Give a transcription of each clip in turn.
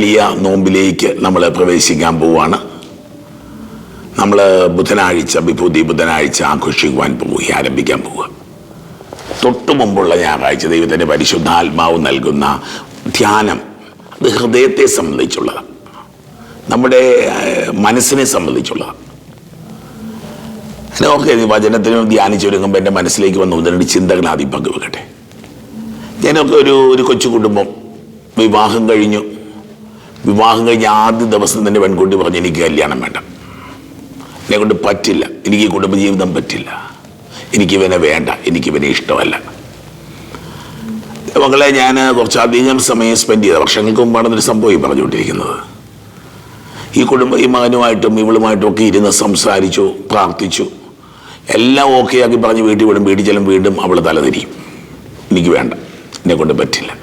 വലിയ നോമ്പിലേക്ക് നമ്മൾ പ്രവേശിക്കാൻ പോവുകയാണ് നമ്മൾ ബുധനാഴ്ച വിഭൂതി ബുധനാഴ്ച ആഘോഷിക്കുവാൻ പോവുക ആരംഭിക്കാൻ പോവുക. തൊട്ടു മുമ്പുള്ള ഞായറാഴ്ച ദൈവത്തിന്റെ പരിശുദ്ധാത്മാവ് നൽകുന്ന ധ്യാനം അത് ഹൃദയത്തെ സംബന്ധിച്ചുള്ളതാണ്. നമ്മുടെ മനസ്സിനെ സംബന്ധിച്ചുള്ളതാണ്. ഓക്കെ വചനത്തിനും ധ്യാനിച്ചൊരുങ്ങുമ്പോൾ എന്റെ മനസ്സിലേക്ക് വന്ന ഒന്ന് ചിന്തകൾ ആദ്യം പങ്കുവെക്കട്ടെ. ഞാനൊക്കെ ഒരു ഒരു കൊച്ചു കുടുംബം. വിവാഹം കഴിഞ്ഞു. വിവാഹം കഴിഞ്ഞ ആദ്യ ദിവസം തന്നെ പെൺകുട്ടി പറഞ്ഞു എനിക്ക് കല്യാണം വേണ്ട. എന്നെ കൊണ്ട് പറ്റില്ല. എനിക്ക് കുടുംബജീവിതം പറ്റില്ല. എനിക്കിവനെ വേണ്ട. എനിക്കിവനെ ഇഷ്ടമല്ല. മകളെ ഞാൻ കുറച്ചധികം സമയം സ്പെൻഡ് ചെയ്ത വർഷങ്ങൾക്ക് മുമ്പാണ് ഒരു സംഭവം പറഞ്ഞുകൊണ്ടിരിക്കുന്നത്. ഈ കുടുംബ ഈ മകനുമായിട്ടും ഇവളുമായിട്ടും ഒക്കെ ഇരുന്ന് സംസാരിച്ചു പ്രാർത്ഥിച്ചു. എല്ലാം ഓക്കെ ആക്കി പറഞ്ഞ് വീട്ടിൽ വിടും. വീട്ടിൽ ചെല്ലും വീണ്ടും അവൾ തലതിരിയും. എനിക്ക് വേണ്ട. എന്നെ കൊണ്ട് പറ്റില്ല.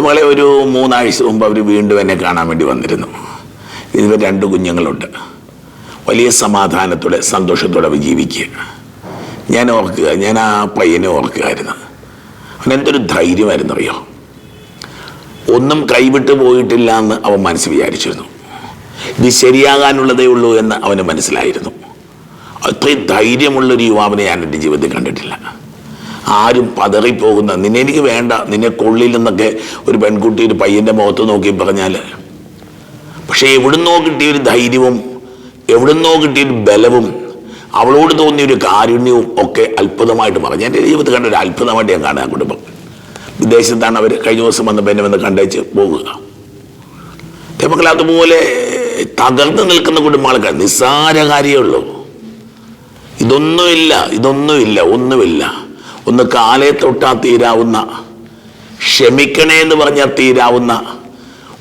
മകളെ ഒരു മൂന്നാഴ്ച മുമ്പ് അവർ വീണ്ടും എന്നെ കാണാൻ വേണ്ടി വന്നിരുന്നു. ഇതിൽ രണ്ട് കുഞ്ഞുങ്ങളുണ്ട്. വലിയ സമാധാനത്തോടെ സന്തോഷത്തോടെ അവർ ജീവിക്കുക. ഞാൻ ഓർക്കുക ഞാൻ ആ പയ്യനെ ഓർക്കുകയായിരുന്നു. അവൻ ഒരു ധൈര്യമായിരുന്നു അറിയോ ഒന്നും കൈവിട്ട് പോയിട്ടില്ല എന്ന് അവൻ മനസ്സ് വിചാരിച്ചിരുന്നു. ഇത് ശരിയാകാനുള്ളതേ ഉള്ളൂ എന്ന് അവന് മനസ്സിലായിരുന്നു. അത്രയും ധൈര്യമുള്ളൊരു യുവാവിനെ ഞാൻ എന്റെ ജീവിതത്തിൽ കണ്ടിട്ടില്ല. ആരും പതറിപ്പോകുന്ന നിന്നെ എനിക്ക് വേണ്ട നിന്നെ കൊള്ളില്ലെന്നൊക്കെ ഒരു പെൺകുട്ടി ഒരു പയ്യന്റെ മുഖത്ത് നോക്കി പറഞ്ഞാൽ പക്ഷേ എവിടുന്നോ കിട്ടിയൊരു ധൈര്യവും എവിടുന്നോ കിട്ടിയൊരു ബലവും അവളോട് തോന്നിയൊരു കാരുണ്യവും ഒക്കെ അത്ഭുതമായിട്ട് പറഞ്ഞു. എന്റെ ജീവിതത്തിൽ കണ്ട ഒരു അത്ഭുതമായിട്ട് ഞാൻ കാണാൻ കുടുംബം. വിദേശത്താണ് അവർ കഴിഞ്ഞ ദിവസം വന്ന എന്നെ വന്ന് കണ്ടേച്ച് പോകുക നമുക്ക് അതുപോലെ തകർന്നു നിൽക്കുന്ന കുടുംബങ്ങൾക്ക് നിസ്സാര കാര്യമേ ഉള്ളൂ. ഇതൊന്നുമില്ല ഇതൊന്നുമില്ല ഒന്നുമില്ല. ഒന്ന് കാലെ തൊട്ടാ തീരാവുന്ന ക്ഷമിക്കണേ എന്ന് പറഞ്ഞാൽ തീരാവുന്ന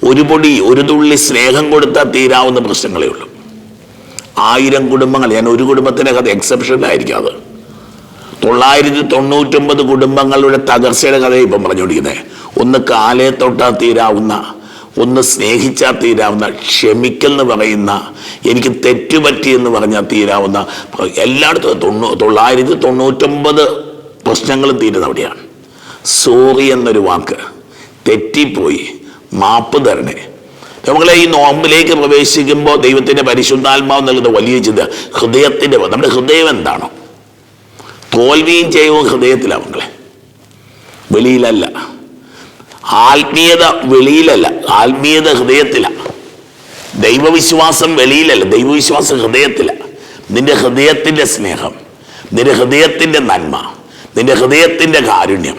ഒരു പൊടി ഒരു തുള്ളി സ്നേഹം കൊടുത്താൽ തീരാവുന്ന പ്രശ്നങ്ങളേ ഉള്ളൂ. ആയിരം കുടുംബങ്ങൾ ഞാൻ ഒരു കുടുംബത്തിന്റെ കഥ എക്സെപ്ഷനിലായിരിക്കും അത്. തൊള്ളായിരത്തി തൊണ്ണൂറ്റൊമ്പത് കുടുംബങ്ങളുടെ തകർച്ചയുടെ കഥയാണ് ഇപ്പം പറഞ്ഞുകൊണ്ടിരിക്കുന്നത് ഒന്ന് കാലെ തൊട്ടാൽ തീരാവുന്ന ഒന്ന് സ്നേഹിച്ചാൽ തീരാവുന്ന ക്ഷമിക്കെന്ന് പറയുന്ന എനിക്ക് തെറ്റുപറ്റി എന്ന് പറഞ്ഞാൽ തീരാവുന്ന എല്ലായിടത്തും തൊണ്ണൂ തൊള്ളായിരത്തി തൊണ്ണൂറ്റൊമ്പത് പ്രശ്നങ്ങളും തീരുന്ന അവിടെയാണ്. സോറി എന്നൊരു വാക്ക് തെറ്റിപ്പോയി. മാപ്പ് തരണേ. നമ്മളെ ഈ നോമ്പിലേക്ക് പ്രവേശിക്കുമ്പോൾ ദൈവത്തിന്റെ പരിശുദ്ധാത്മാവ് നൽകുന്ന വലിയ ചിന്ത ഹൃദയത്തിന്റെ നമ്മുടെ ഹൃദയം എന്താണോ? തോൽവിയും ജയവും ഹൃദയത്തിലാണ് മക്കളെ. വെളിയിലല്ല. ആത്മീയത വെളിയിലല്ല. ആത്മീയത ഹൃദയത്തിലാണ് ദൈവവിശ്വാസം വെളിയിലല്ല. ദൈവവിശ്വാസം ഹൃദയത്തിലാണ് നിന്റെ ഹൃദയത്തിന്റെ സ്നേഹം നിന്റെ ഹൃദയത്തിന്റെ നന്മ. നിന്റെ ഹൃദയത്തിന്റെ കാരുണ്യം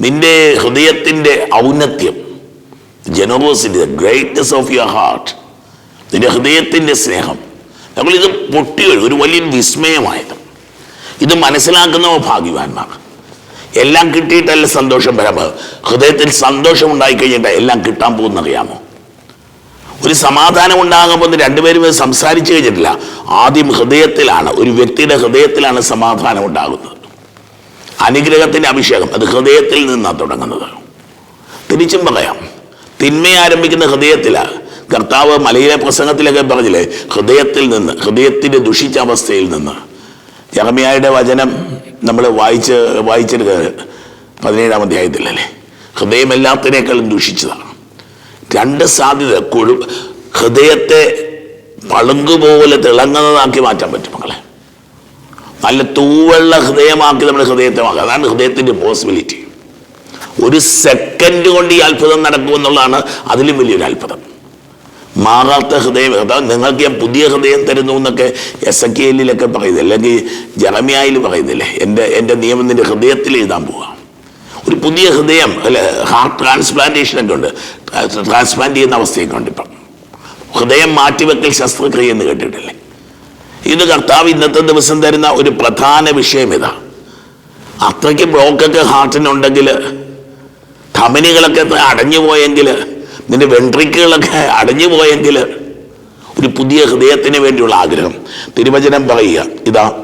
നിന്റെ ഹൃദയത്തിന്റെ ഔന്നത്യം generosity the greatness of your heart നിന്റെ ഹൃദയത്തിന്റെ സ്നേഹം. നമ്മളിത് പൊട്ടി വരും ഒരു വലിയ വിസ്മയമായത്. ഇത് മനസ്സിലാക്കുന്നവ ഭാഗ്യവാന്മാർ. എല്ലാം കിട്ടിയിട്ടല്ല സന്തോഷം വരാൻ. ഹൃദയത്തിൽ സന്തോഷം ഉണ്ടായി കഴിഞ്ഞിട്ട് എല്ലാം കിട്ടാൻ പോകുന്നറിയാമോ? ഒരു സമാധാനം ഉണ്ടാകുമ്പോൾ രണ്ടുപേരും സംസാരിച്ചു കഴിഞ്ഞിട്ടില്ല. ആദ്യം ഹൃദയത്തിലാണ് ഒരു വ്യക്തിയുടെ ഹൃദയത്തിലാണ് സമാധാനം ഉണ്ടാകുന്നത്. അനുഗ്രഹത്തിന്റെ അഭിഷേകം. അത് ഹൃദയത്തിൽ നിന്നാണ് തുടങ്ങുന്നത്. തിരിച്ചും പറയാം. തിന്മ ആരംഭിക്കുന്ന ഹൃദയത്തിലാണ് കർത്താവ് മലയിലെ പ്രസംഗത്തിലൊക്കെ പറഞ്ഞില്ലേ ഹൃദയത്തിൽ നിന്ന് ഹൃദയത്തിന്റെ ദുഷിച്ച അവസ്ഥയിൽ നിന്ന്. ജറമിയായുടെ വചനം നമ്മൾ വായിച്ച് വായിച്ചെടുക്കുക പതിനേഴാം അധ്യായത്തിലല്ലേ ഹൃദയം എല്ലാത്തിനേക്കാളും ദുഷിച്ചതാണ്. രണ്ട് സാധ്യത കൊഴു ഹൃദയത്തെ പളുങ്കുപോലെ തിളങ്ങുന്നതാക്കി മാറ്റാൻ പറ്റും മക്കളെ. നല്ല തൂവെള്ള ഹൃദയമാക്കി നമ്മുടെ ഹൃദയത്തെ മാക്കുക അതാണ് ഹൃദയത്തിന്റെ പോസിബിലിറ്റി ഒരു സെക്കൻഡ് കൊണ്ട് ഈ അത്ഭുതം നടക്കുമെന്നുള്ളതാണ് അതിലും വലിയൊരു അത്ഭുതം. മാറാത്ത ഹൃദയം നിങ്ങൾക്ക് ഞാൻ പുതിയ ഹൃദയം തരുന്നു എന്നൊക്കെ എസ് എ കെയിലൊക്കെ പറയുന്നത് അല്ലെങ്കിൽ ജറമിയായിൽ പറയുന്നില്ലേ എന്റെ എന്റെ നിയമം നിന്റെ ഹൃദയത്തിൽ എഴുതാൻ പോവുക ഒരു പുതിയ ഹൃദയം അല്ലെ? ഹാർട്ട് ട്രാൻസ്പ്ലാന്റേഷൻ ഒക്കെ ഉണ്ട്. ട്രാൻസ്പ്ലാന്റ് ചെയ്യുന്ന അവസ്ഥയൊക്കെ ഉണ്ട് ഇപ്പം. ഹൃദയം മാറ്റിവെക്കൽ ശസ്ത്രക്രിയ എന്ന് കേട്ടിട്ടില്ലേ? ഇത് കർത്താവ് ഇന്നത്തെ ദിവസം തരുന്ന ഒരു പ്രധാന വിഷയം ഇതാ. അത്രയ്ക്ക് ബ്ലോക്കൊക്കെ ഹാർട്ടിനുണ്ടെങ്കിൽ ധമനികളൊക്കെ അടഞ്ഞു പോയെങ്കിൽ നിന്റെ വെൻട്രിക്കുകളൊക്കെ അടഞ്ഞു പോയെങ്കിൽ ഒരു പുതിയ ഹൃദയത്തിന് വേണ്ടിയുള്ള ആഗ്രഹം. തിരുവചനം പറയുക ഇതാ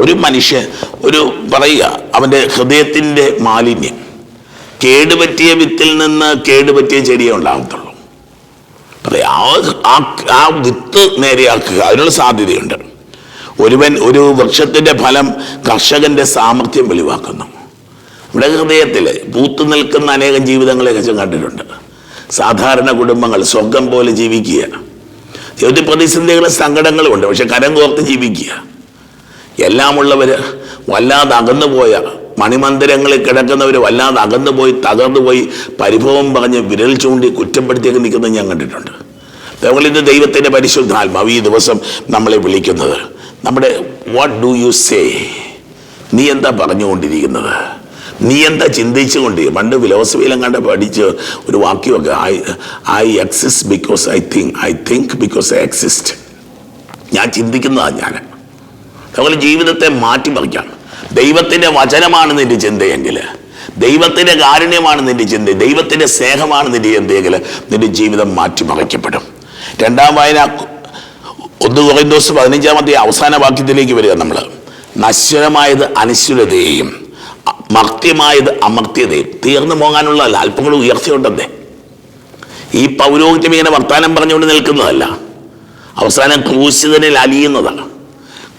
ഒരു മനുഷ്യൻ ഒരു പറയുക അവന്റെ ഹൃദയത്തിന്റെ മാലിന്യം കേടുപറ്റിയ വിത്തിൽ നിന്ന് കേടുപറ്റിയ ചെടിയേ ഉണ്ടാകത്തുള്ളൂ. ആ- ആ- വിത്ത് നേരെയാക്കുക അതിനുള്ള സാധ്യതയുണ്ട്. ഒരുവൻ ഒരു വൃക്ഷത്തിന്റെ ഫലം കർഷകന്റെ സാമർഥ്യം വെളിവാക്കുന്നു. നമ്മുടെ ഹൃദയത്തിൽ പൂത്തു നിൽക്കുന്ന അനേകം ജീവിതങ്ങളെ കച്ചും കണ്ടിട്ടുണ്ട്. സാധാരണ കുടുംബങ്ങൾ സ്വർഗം പോലെ ജീവിക്കുക. ജീവിതത്തിൽ പ്രതിസന്ധികളും സങ്കടങ്ങളും ഉണ്ട് പക്ഷെ കരം കോർത്ത് ജീവിക്കുക. എല്ലാമുള്ളവർ വല്ലാതെ അകന്നുപോയ മണിമന്ദിരങ്ങളിൽ കിടക്കുന്നവർ വല്ലാതെ അകന്നു പോയി തകർന്നു പോയി പരിഭവം പറഞ്ഞ് വിരൽ ചൂണ്ടി കുറ്റപ്പെടുത്തിയൊക്കെ നിൽക്കുന്നത് ഞാൻ കണ്ടിട്ടുണ്ട്. ഇത് ദൈവത്തിന്റെ പരിശുദ്ധാത്മാവ് ഈ ദിവസം നമ്മളെ വിളിക്കുന്നത്. നമ്മുടെ വാട്ട് ഡു യു സേ നീ എന്താ പറഞ്ഞുകൊണ്ടിരിക്കുന്നത്? നീ എന്താ ചിന്തിച്ചുകൊണ്ട് പണ്ട് ഫിലോസഫിയിലും കണ്ട് പഠിച്ച് ഒരു വാക്യമൊക്കെ I I exist because I think I think because I exist ഞാൻ ചിന്തിക്കുന്നതാണ് ഞാൻ അതുപോലെ ജീവിതത്തെ മാറ്റിമറിക്കാം. ദൈവത്തിന്റെ വചനമാണ് നിന്റെ ചിന്തയെങ്കിൽ ദൈവത്തിന്റെ കാരുണ്യമാണ് നിന്റെ ചിന്ത ദൈവത്തിന്റെ സ്നേഹമാണ് നിന്റെ ചിന്തയെങ്കിൽ നിന്റെ ജീവിതം മാറ്റിമറിക്കപ്പെടും. രണ്ടാം വായന ഒന്ന് കുറേന്തോസ് പതിനഞ്ചാമത്തെ അവസാന വാക്യത്തിലേക്ക് വരിക നമ്മൾ നശ്വരമായത് അനശ്വരതയെയും മർത്യമായത് അമർത്യതയും തീർന്നു പോകാനുള്ളതല്ല അല്പങ്ങൾ ഉയർച്ചയുണ്ടെന്നേ ഈ പൗരോഹിത്യം ഇങ്ങനെ വർത്താനം പറഞ്ഞുകൊണ്ട് നിൽക്കുന്നതല്ല. അവസാനം ക്രൂശിതനിൽ അലിയുന്നതാണ്.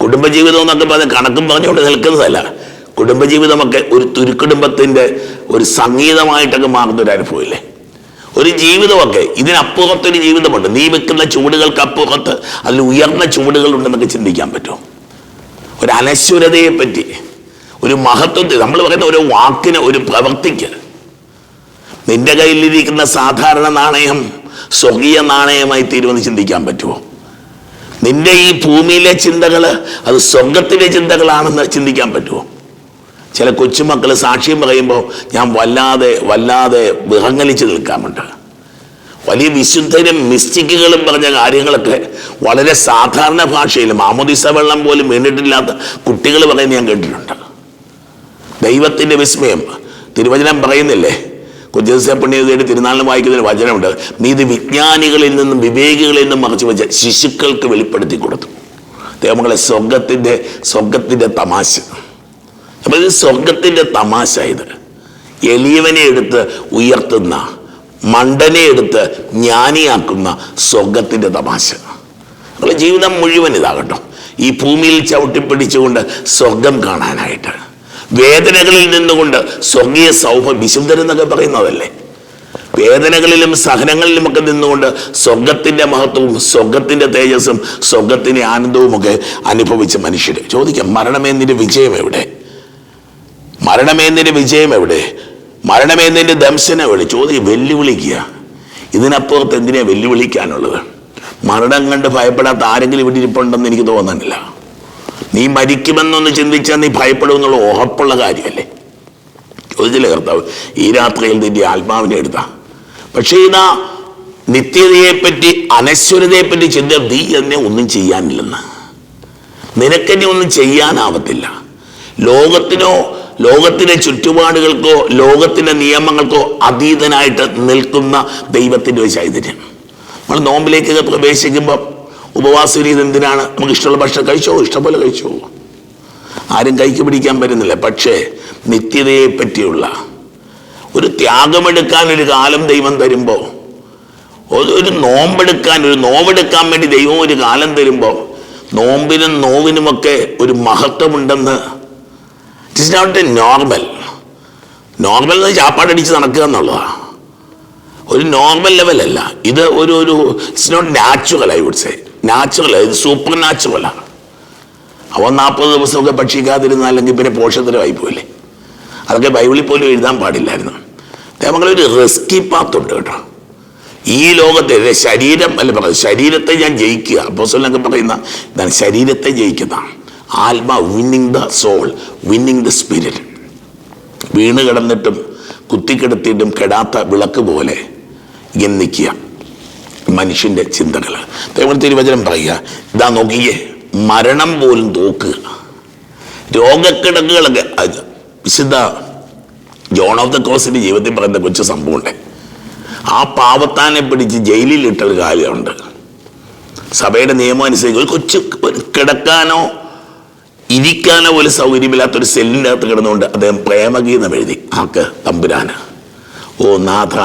കുടുംബജീവിതം എന്നൊക്കെ പറഞ്ഞ് കണക്കും പറഞ്ഞുകൊണ്ട് നിൽക്കുന്നതല്ല കുടുംബജീവിതമൊക്കെ ഒരു തുരുക്കുടുംബത്തിന്റെ ഒരു സംഗീതമായിട്ടൊക്കെ മാറുന്ന ഒരു അനുഭവമില്ലേ? ഒരു ജീവിതമൊക്കെ ഇതിനപ്പുറത്തൊരു ജീവിതമുണ്ട്. നീ വെക്കുന്ന ചൂടുകൾക്ക് അപ്പുറത്ത് അതിൽ ഉയർന്ന ചൂടുകളുണ്ടെന്നൊക്കെ ചിന്തിക്കാൻ പറ്റും ഒരു അനശ്വരതയെ പറ്റി ഒരു മഹത്വത്തെ നമ്മൾ പറയുന്ന ഒരു വാക്കിന് ഒരു പ്രവർത്തിക്ക്. നിന്റെ കയ്യിലിരിക്കുന്ന സാധാരണ നാണയം സ്വർഗീയ നാണയമായി തീരുമെന്ന് ചിന്തിക്കാൻ പറ്റുമോ? നിന്റെ ഈ ഭൂമിയിലെ ചിന്തകൾ അത് സ്വർഗത്തിലെ ചിന്തകളാണെന്ന് ചിന്തിക്കാൻ പറ്റുമോ? ചില കൊച്ചുമക്കൾ സാക്ഷ്യം പറയുമ്പോൾ ഞാൻ വല്ലാതെ വല്ലാതെ വിഹങ്ങലിച്ച് നിൽക്കാമുണ്ട് വലിയ വിശുദ്ധരും മിസ്റ്റിക്കുകളും പറഞ്ഞ കാര്യങ്ങളൊക്കെ വളരെ സാധാരണ ഭാഷയിൽ മാമോദിസ വെള്ളം പോലും വീണിട്ടില്ലാത്ത കുട്ടികൾ പറയുന്നത് ഞാൻ കേട്ടിട്ടുണ്ട്. ദൈവത്തിന്റെ വിസ്മയം. തിരുവചനം പറയുന്നില്ലേ? കുജസ പുണ്യതയുടെ തിരുനാളിന് വായിക്കുന്നൊരു വചനമുണ്ട്. നീ ഇത് വിജ്ഞാനികളിൽ നിന്നും വിവേകികളിൽ നിന്നും മറച്ചു വെച്ച ശിശുക്കൾക്ക് വെളിപ്പെടുത്തി കൊടുത്തു. ദൈവങ്ങളെ സ്വർഗത്തിന്റെ സ്വർഗത്തിന്റെ തമാശ. അപ്പോൾ ഇത് സ്വർഗത്തിന്റെ തമാശ ഇത്. എളിയവനെ എടുത്ത് ഉയർത്തുന്ന മണ്ടനെ എടുത്ത് ജ്ഞാനിയാക്കുന്ന സ്വർഗത്തിന്റെ തമാശ. നമ്മളെ ജീവിതം മുഴുവൻ ഇതാകട്ടോ. ഈ ഭൂമിയിൽ ചവിട്ടിപ്പിടിച്ചുകൊണ്ട് സ്വർഗം കാണാനായിട്ട്. വേദനകളിൽ നിന്നുകൊണ്ട് സ്വർഗീയ സൗഭം വിശുദ്ധരെന്നൊക്കെ പറയുന്നതല്ലേ? വേദനകളിലും സഹനങ്ങളിലും ഒക്കെ നിന്നുകൊണ്ട് സ്വർഗത്തിന്റെ മഹത്വവും സ്വർഗത്തിന്റെ തേജസ്സും സ്വർഗത്തിന്റെ ആനന്ദവും ഒക്കെ അനുഭവിച്ച മനുഷ്യർ ചോദിക്കാം മരണമെന്നിന്റെ വിജയം എവിടെ? മരണമെന്നിന്റെ വിജയം എവിടെ? മരണമെന്നിന്റെ ദംശനം എവിടെ? ചോദ്യം വെല്ലുവിളിക്കുക. ഇതിനപ്പുറത്ത് എന്തിനാ വെല്ലുവിളിക്കാനുള്ളത്? മരണം കണ്ട് ഭയപ്പെടാത്ത ആരെങ്കിലും ഇവിടെ ഇരിപ്പുണ്ടെന്ന് എനിക്ക് തോന്നുന്നില്ല. നീ മരിക്കുമെന്നൊന്ന് ചിന്തിച്ചാൽ നീ ഭയപ്പെടുമെന്നുള്ള ഉറപ്പുള്ള കാര്യമല്ലേ? ചോദിച്ചില്ലേ കർത്താവ് ഈ രാത്രിയിൽ നിന്റെ ആത്മാവിനെ എടുത്താ. പക്ഷേ ഇതാ നിത്യതയെപ്പറ്റി അനശ്വരതയെപ്പറ്റി ചിന്ത നീ എന്നെ ഒന്നും ചെയ്യാനില്ലെന്ന്. നിനക്കെന്നെ ഒന്നും ചെയ്യാനാവത്തില്ല. ലോകത്തിനോ ലോകത്തിലെ ചുറ്റുപാടുകൾക്കോ ലോകത്തിന്റെ നിയമങ്ങൾക്കോ അതീതനായിട്ട് നിൽക്കുന്ന ദൈവത്തിന്റെ ഒരു ചൈതന്യം. നമ്മൾ നോമ്പിലേക്കൊക്കെ പ്രവേശിക്കുമ്പോൾ ഉപവാസം രീതി എന്തിനാണ്? നമുക്ക് ഇഷ്ടമുള്ള ഭക്ഷണം കഴിച്ചോ? ഇഷ്ടംപോലെ കഴിച്ചോ? ആരും കൈക്ക് പിടിക്കാൻ പറ്റുന്നില്ല. പക്ഷേ നിത്യതയെ പറ്റിയുള്ള ഒരു ത്യാഗമെടുക്കാൻ ഒരു കാലം ദൈവം തരുമ്പോൾ ഒരു നോമ്പെടുക്കാൻ ഒരു നോവെടുക്കാൻ വേണ്ടി ദൈവം ഒരു കാലം തരുമ്പോൾ നോമ്പിനും നോവിനുമൊക്കെ ഒരു മഹത്വമുണ്ടെന്ന് it is not a normal normal എന്ന് ചാപ്പാടടിച്ച് നടക്കുക എന്നുള്ളതാണ് ഒരു നോർമൽ ലെവലല്ല ഇത് ഒരു ഒരു it's not natural I would say natural ഇത് സൂപ്പർ നാച്ചുറലാണ് അവൻ നാൽപ്പത് ദിവസമൊക്കെ ഭക്ഷിക്കാതിരുന്നാൽ അല്ലെങ്കിൽ പിന്നെ പോഷകരമായി പോയില്ലേ? അതൊക്കെ ബൈബിളിൽ പോലും എഴുതാൻ പാടില്ലായിരുന്നു. ഒരു റിസ്കി പാത്തുണ്ട് കേട്ടോ. ഈ ലോകത്തെ ശരീരം അല്ല പറയുന്നത് ശരീരത്തെ ഞാൻ ജയിക്കുക. അപ്പോസലൊക്കെ പറയുന്ന ഇതാണ് ശരീരത്തെ ജയിക്കുന്ന. ആത്മ winning the soul winning the spirit വീണ് കിടന്നിട്ടും കുത്തിക്കിടത്തിയിട്ടും കെടാത്ത വിളക്ക് പോലെ ഇങ്ങനെ നിൽക്കുക. മനുഷ്യന്റെ ചിന്തകൾ. ദൈവം തിരുവചനം പറയുക ഇതാ നോക്കിയേ മരണം പോലും തോക്കുക. രോഗക്കിടക്കുകളൊക്കെ വിശുദ്ധ ജോൺ ഓഫ് ദ ക്രോസിന്റെ ജീവിതത്തിൽ പറയുന്ന കൊച്ചു സംഭവമുണ്ട്. ആ പാവത്താനെ പിടിച്ച് ജയിലിൽ ഇട്ടൊരു കാര്യമുണ്ട്. സഭയുടെ നിയമം അനുസരിച്ച് ഒരു കൊച്ചു കിടക്കാനോ ഇരിക്കാനോ പോലും സൗകര്യമില്ലാത്തൊരു സെല്ലിന്റെ അകത്ത് കിടന്നുകൊണ്ട് അദ്ദേഹം പ്രേമഗീതം എഴുതി. ആക്ക് തമ്പുരാന്. ഓ നാഥ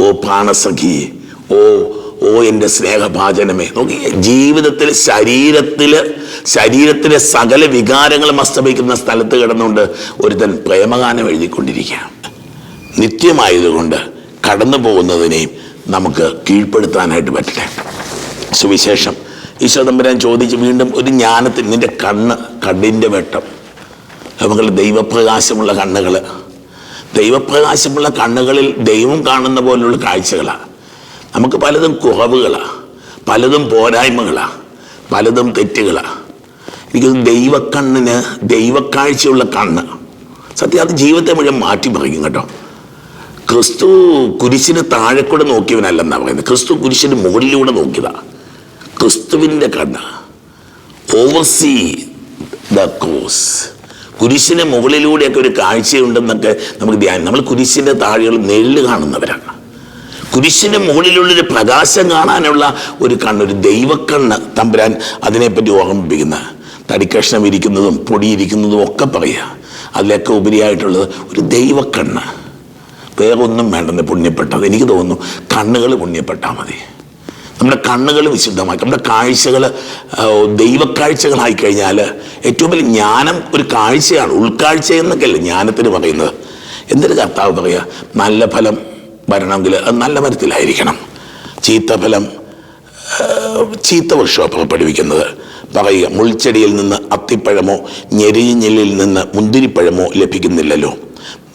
ഓ പ്രാണസഖി ഓ ഓ എന്റെ സ്നേഹഭാചനമേ നോക്കി ജീവിതത്തിൽ ശരീരത്തിൽ ശരീരത്തിലെ സകല വികാരങ്ങളും അസ്തമിക്കുന്ന സ്ഥലത്ത് കിടന്നുകൊണ്ട് ഒരുതൻ പ്രേമഗാനം എഴുതിക്കൊണ്ടിരിക്കുക നിത്യമായതുകൊണ്ട് കടന്നു പോകുന്നതിനെയും നമുക്ക് കീഴ്പ്പെടുത്താനായിട്ട് പറ്റില്ല. സുവിശേഷം. ഈശോ തമ്പുരാൻ ചോദിച്ച് വീണ്ടും ഒരു ജ്ഞാനത്തിൽ നിന്റെ കണ്ണ് കണ്ണിന്റെ വെട്ടം. നമുക്ക് ദൈവപ്രകാശമുള്ള കണ്ണുകൾ ദൈവപ്രകാശമുള്ള കണ്ണുകളിൽ ദൈവം കാണുന്ന പോലുള്ള കാഴ്ചകളാണ് നമുക്ക് പലതും കുറവുകളാണ് പലതും പോരായ്മകളാണ് പലതും തെറ്റുകളാണ് എനിക്ക് ദൈവക്കണ്ണിന് ദൈവക്കാഴ്ചയുള്ള കണ്ണ്. സത്യം അത് ജീവിതത്തെ മുഴുവൻ മാറ്റി മറിക്കും കേട്ടോ. ക്രിസ്തു കുരിശിന് താഴെ കൂടെ നോക്കിയവനല്ലെന്നാണ് പറയുന്നത്. ക്രിസ്തു കുരിശിന് മുകളിലൂടെ നോക്കിയതാ. ക്രിസ്തുവിന്റെ കണ്ണ്. Oversee the cross. കുരിശിന് മുകളിലൂടെയൊക്കെ ഒരു കാഴ്ചയുണ്ടെന്നൊക്കെ നമുക്ക് ധ്യാനം നമ്മൾ കുരിശിന്റെ താഴെയുള്ള നെല്ല് കാണുന്നവരാണ്. കുരിശിന് മുകളിലുള്ളൊരു പ്രകാശം കാണാനുള്ള ഒരു കണ്ണ് ഒരു ദൈവക്കണ്ണ് തമ്പുരാൻ അതിനെപ്പറ്റി ഓർമ്മിപ്പിക്കുന്ന. തടിക്കഷ്ണം ഇരിക്കുന്നതും പൊടിയിരിക്കുന്നതും ഒക്കെ പറയുക. അതിലൊക്കെ ഉപരിയായിട്ടുള്ളത് ഒരു ദൈവക്കണ്ണ്. വേറെ ഒന്നും വേണ്ടെന്ന് പുണ്യപ്പെട്ടത്. എനിക്ക് തോന്നുന്നു കണ്ണുകൾ പുണ്യപ്പെട്ടാൽ മതി. നമ്മുടെ കണ്ണുകൾ വിശുദ്ധമാക്കി നമ്മുടെ കാഴ്ചകൾ ദൈവക്കാഴ്ചകളായി കഴിഞ്ഞാൽ ഏറ്റവും വലിയ ജ്ഞാനം ഒരു കാഴ്ചയാണ് ഉൾക്കാഴ്ച എന്നൊക്കെയല്ലേ ജ്ഞാനത്തിന് പറയുന്നത്. എന്തൊരു കർത്താവ് പറയുക? നല്ല ഫലം വരണമെങ്കിൽ അത് നല്ല മരത്തിലായിരിക്കണം. ചീത്ത ഫലം ചീത്ത വൃക്ഷമാണ് പഠിപ്പിക്കുന്നത്. പറയുക മുൾച്ചെടിയിൽ നിന്ന് അത്തിപ്പഴമോ ഞെരിഞ്ഞിലിൽ നിന്ന് മുന്തിരിപ്പഴമോ ലഭിക്കുന്നില്ലല്ലോ.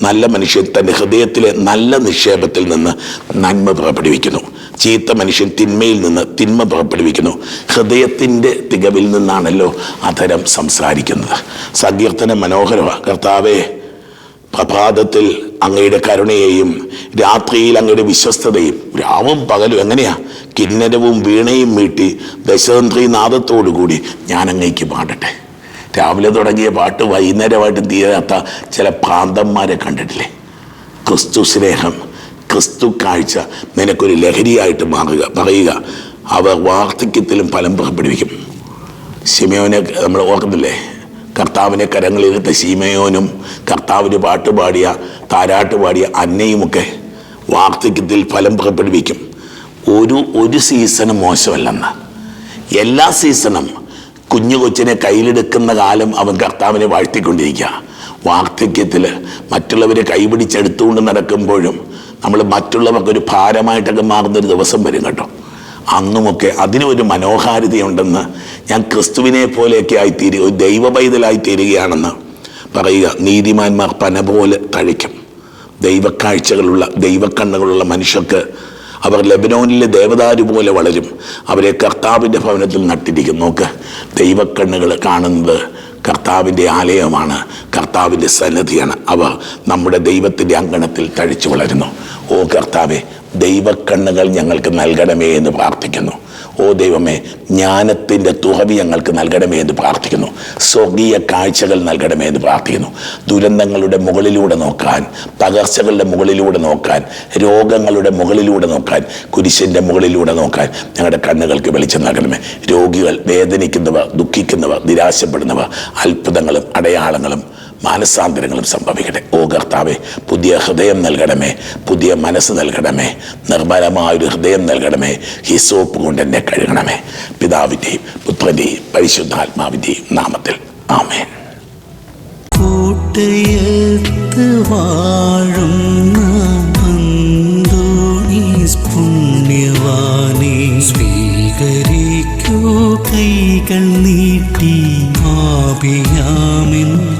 നല്ല മനുഷ്യൻ തന്റെ ഹൃദയത്തിലെ നല്ല നിക്ഷേപത്തിൽ നിന്ന് നന്മ പുറപ്പെടുവിക്കുന്നു. ചീത്ത മനുഷ്യൻ തിന്മയിൽ നിന്ന് തിന്മ പുറപ്പെടുവിക്കുന്നു. ഹൃദയത്തിന്റെ തികവിൽ നിന്നാണല്ലോ അധരം സംസാരിക്കുന്നത്. സങ്കീർത്തനം മനോഹരമാണ്. കർത്താവേ പ്രഭാതത്തിൽ അങ്ങയുടെ കരുണയെയും രാത്രിയിൽ അങ്ങയുടെ വിശ്വസ്തതയും രാവും പകലും എങ്ങനെയാ? കിന്നരവും വീണയും മീട്ടി ദശതന്ത്രി നാദത്തോടുകൂടി ഞാൻ അങ്ങേക്ക് പാടട്ടെ. രാവിലെ തുടങ്ങിയ പാട്ട് വൈകുന്നേരമായിട്ട് തീരാത്ത ചില പ്രാന്തന്മാരെ കണ്ടിട്ടില്ലേ? ക്രിസ്തു സ്നേഹം ക്രിസ്തു കാഴ്ച നിനക്കൊരു ലഹരിയായിട്ട് മാറുക പറയുക. അവർ വാർദ്ധക്യത്തിലും ഫലം പുറപ്പെടുവിക്കും. സിമിയോനെ നമ്മൾ ഓർക്കുന്നില്ലേ? കർത്താവിനെ കരങ്ങളിലെടുത്ത ശീമയോനും കർത്താവിന് പാട്ട് പാടിയ താരാട്ട് പാടിയ അന്നയുമൊക്കെ വാർദ്ധക്യത്തിൽ ഫലം പുറപ്പെടുവിക്കും. ഒരു ഒരു സീസണും മോശമല്ലെന്ന്. എല്ലാ സീസണും കുഞ്ഞു കൊച്ചിനെ കയ്യിലെടുക്കുന്ന കാലം അവൻ കർത്താവിനെ വാഴ്ത്തിക്കൊണ്ടിരിക്കുക. വാർദ്ധക്യത്തിൽ മറ്റുള്ളവരെ കൈപിടിച്ചെടുത്തുകൊണ്ട് നടക്കുമ്പോഴും നമ്മൾ മറ്റുള്ളവർക്കൊരു ഭാരമായിട്ടൊക്കെ മാറുന്നൊരു ദിവസം വരും കേട്ടോ. അന്നുമൊക്കെ അതിനൊരു മനോഹാരിതയുണ്ടെന്ന് ഞാൻ ക്രിസ്തുവിനെ പോലെയൊക്കെ ആയിത്തീരുക ഒരു ദൈവ പൈതലായി തീരുകയാണെന്ന് പറയുക. നീതിമാന്മാർ പന പോലെ തഴിക്കും ദൈവക്കാഴ്ചകളുള്ള ദൈവക്കണ്ണുകളുള്ള മനുഷ്യർക്ക് അവർ ലബനോനിലെ ദേവദാരു പോലെ വളരും. അവരെ കർത്താവിന്റെ ഭവനത്തിൽ നട്ടിരിക്കും. നോക്ക് ദൈവക്കണ്ണുകൾ കാണുന്നത് കർത്താവിന്റെ ആലയമാണ് കർത്താവിന്റെ സന്നദ്ധിയാണ് അവ നമ്മുടെ ദൈവത്തിന്റെ അങ്കണത്തിൽ തഴിച്ചു വളരുന്നു. ഓ കർത്താവെ ദൈവക്കണ്ണുകൾ ഞങ്ങൾക്ക് നൽകണമേ എന്ന് പ്രാർത്ഥിക്കുന്നു. ഓ ദൈവമേ ജ്ഞാനത്തിന്റെ തുഹവി ഞങ്ങൾക്ക് നൽകണമേ എന്ന് പ്രാർത്ഥിക്കുന്നു. സ്വർഗീയ കാഴ്ചകൾ നൽകണമേ എന്ന് പ്രാർത്ഥിക്കുന്നു. ദുരന്തങ്ങളുടെ മുകളിലൂടെ നോക്കാൻ തകർച്ചകളുടെ മുകളിലൂടെ നോക്കാൻ രോഗങ്ങളുടെ മുകളിലൂടെ നോക്കാൻ കുരിശിന്റെ മുകളിലൂടെ നോക്കാൻ ഞങ്ങളുടെ കണ്ണുകൾക്ക് വെളിച്ചം നൽകണമേ. രോഗികൾ വേദനിക്കുന്നവർ ദുഃഖിക്കുന്നവർ നിരാശപ്പെടുന്നവർ അത്ഭുതങ്ങളും അടയാളങ്ങളും മാനസാന്തരങ്ങളും സംഭവിക്കട്ടെ. ഓ കർത്താവെ പുതിയ ഹൃദയം നൽകണമേ പുതിയ മനസ്സ് നൽകണമേ നിർമ്മലമായൊരു ഹൃദയം നൽകണമേ ഹിസോപ്പ് കൊണ്ട് എന്നെ കഴുകണമേ. പിതാവിന്റെയും പുത്രന്റെയും പരിശുദ്ധാത്മാവിന്റെയും നാമത്തിൽ. ആമേൻ. കൂട്ടയത്ത് വാഴുന്ന കൈകൾ നീട്ടി ആപിയാമിൻ